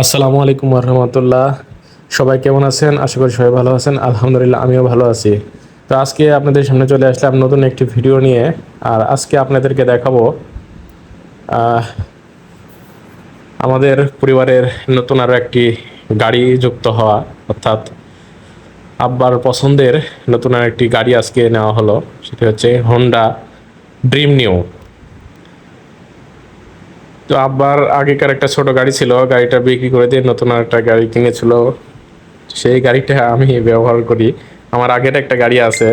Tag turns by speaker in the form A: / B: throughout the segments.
A: আসসালামু আলাইকুম রহমতুল্লাহ সবাই কেমন আছেন? আশা করি সবাই ভালো আছেন। আলহামদুলিল্লাহ, আমিও ভালো আছি। তো আজকে আপনাদের সামনে চলে আসলাম নতুন একটি ভিডিও নিয়ে, আর আজকে আপনাদেরকে দেখাবো আমাদের পরিবারের নতুন আরও একটি গাড়ি যুক্ত হওয়া, অর্থাৎ আব্বার পছন্দের নতুন আর একটি গাড়ি আজকে নেওয়া হলো। সেটি হচ্ছে হন্ডা ড্রিম নিউ তো আব্বার আগেকার একটা ছোট গাড়ি ছিল, গাড়িটা বিক্রি করে দিয়ে নতুন একটা গাড়ি কিনেছিল। সেই গাড়িটা আমি ব্যবহার করি। আমার আগের একটা গাড়ি আছে।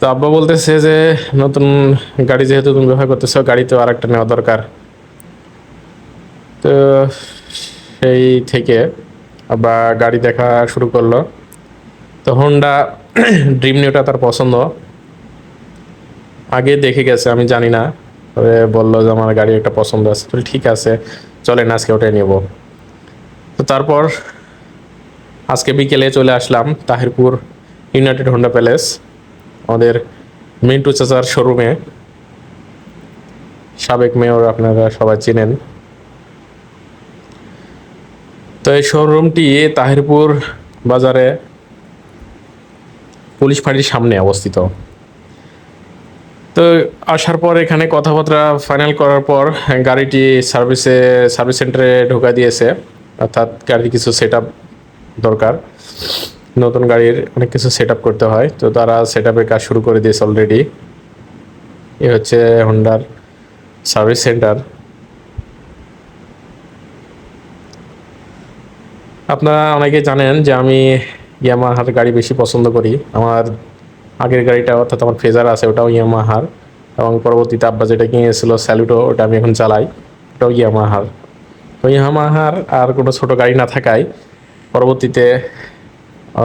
A: তো আব্বা বলতেছে যে, নতুন গাড়ি যেহেতু তুমি ব্যবহার করতেছো, গাড়ি তো আর একটা নেওয়া দরকার। তো সেই থেকে আব্বা গাড়ি দেখা শুরু করল। তো হোন্ডা ড্রিম নিউটা তার পছন্দ। আগে দেখে গেছে, আমি জানি না। বলল যে, আমার গাড়ি একটা পছন্দ আছে। তো ঠিক আছে, চলেন, আজকে ওটাই নেব। তো তারপর আজকে বিকেলে চলে আসলাম তাহিরপুর ইউনাইটেড হোন্ডা প্যালেস আমাদের মিন্টু চাচার শোরুমে সাবেক মেয়র আপনারা সবাই চিনেন। তো এই শোরুমটি তাহিরপুর বাজারে পুলিশ ফাঁড়ির সামনে অবস্থিত। তো আসার পর এখানে কথাবার্তা ফাইনাল করার পর, গাড়িটি সার্ভিসে সার্ভিস সেন্টারে ঢোকা দিয়েছে। অর্থাৎ গাড়ির কিছু সেট দরকার। নতুন গাড়ির অনেক কিছু সেট করতে হয়। তো তারা সেট কাজ শুরু করে দিয়েছে অলরেডি এ হচ্ছে হোন্ডার সার্ভিস সেন্টার আপনারা অনেকে জানেন যে আমি ইয়ামাহার গাড়ি বেশি পছন্দ করি। আমার আগের গাড়িটা, অর্থাৎ আমার ফেজার আছে, ওটাও ইয়ামাহার। এবং পরবর্তীতে আব্বা যেটা কিনেছিল, স্যালুটো, ওটা আমি এখন চালাই, ওটাও ইয়ামাহার। তো ইয়ামাহার আর কোনো ছোট গাড়ি না থাকায় পরবর্তীতে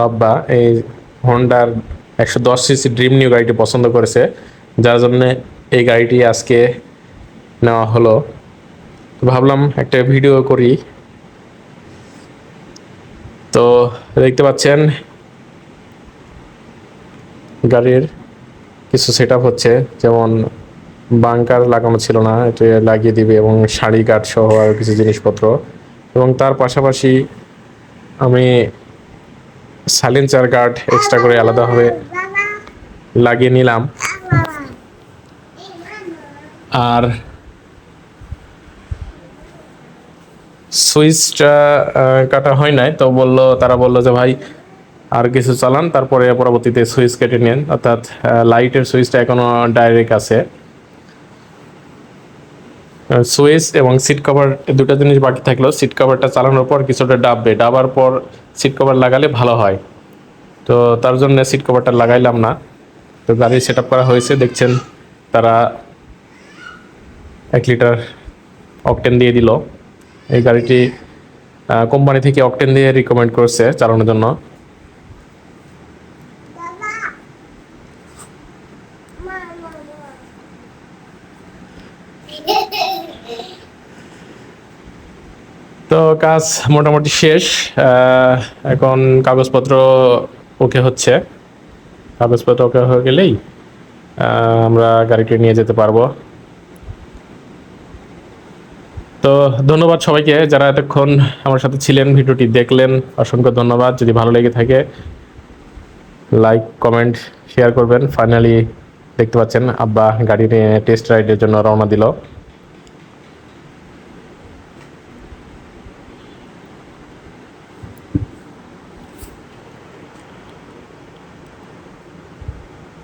A: আব্বা এই হন্ডার একশো দশ সিসি ড্রিম নিউ গাড়িটি পছন্দ করেছে, যার জন্যে এই গাড়িটি আজকে নেওয়া হলো। ভাবলাম একটা ভিডিও করি। তো দেখতে পাচ্ছেন গাড়ির কিছু সেট হচ্ছে, যেমন বাংকার লাগানো ছিল না এটা লাগিয়ে দিবে এবং শাড়ি কাঠ সহ আরও কিছু জিনিসপত্র। এবং তার পাশাপাশি আমি সাইলেন্সার গার্ড এক্সট্রা করে আলাদাভাবে লাগিয়ে নিলাম। আর সুইচটা কাটা হয় নাই, তো বলল, তারা বলল যে ভাই আর কিছু চালান, তারপরে পরবর্তীতে সুইচ কেটে নেন, অর্থাৎ লাইটের সুইচটা এখনও ডাইরেক্ট আছে। সুইচ এবং সিট কভার দুটো জিনিস বাকি থাকল। সিট কভারটা চালানোর পর কিছুটা ডাববে। ডাবার পর সিট কভার লাগালে ভালো হয়। তো তার জন্য সিট কভারটা লাগাইলাম না। তো গাড়ি সেট করা হয়েছে। দেখছেন, তারা এক লিটার অকটেন দিয়ে দিল। এই গাড়িটি কোম্পানি থেকে অকটেন দিয়ে রিকমেন্ড করছে চালানোর জন্য। তো কাজ মোটামুটি শেষ এখন কাগজপত্র ওকে হচ্ছে। কাগজপত্র ওকে হয়ে গেলেই আমরা গাড়িটি নিয়ে যেতে পারব। তো ধন্যবাদ সবাইকে যারা এতক্ষণ আমার সাথে ছিলেন, ভিডিওটি দেখলেন। অসংখ্য ধন্যবাদ। যদি ভালো লেগে থাকে লাইক কমেন্ট শেয়ার করবেন। ফাইনালি দেখতে পাচ্ছেন, আব্বা গাড়ি নিয়ে টেস্ট রাইডের জন্য রওনা দিল।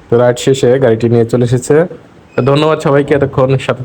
A: তো রাইড শেষে গাড়িটি নিয়ে চলে এসেছে। ধন্যবাদ সবাইকে, এতক্ষণ সাথে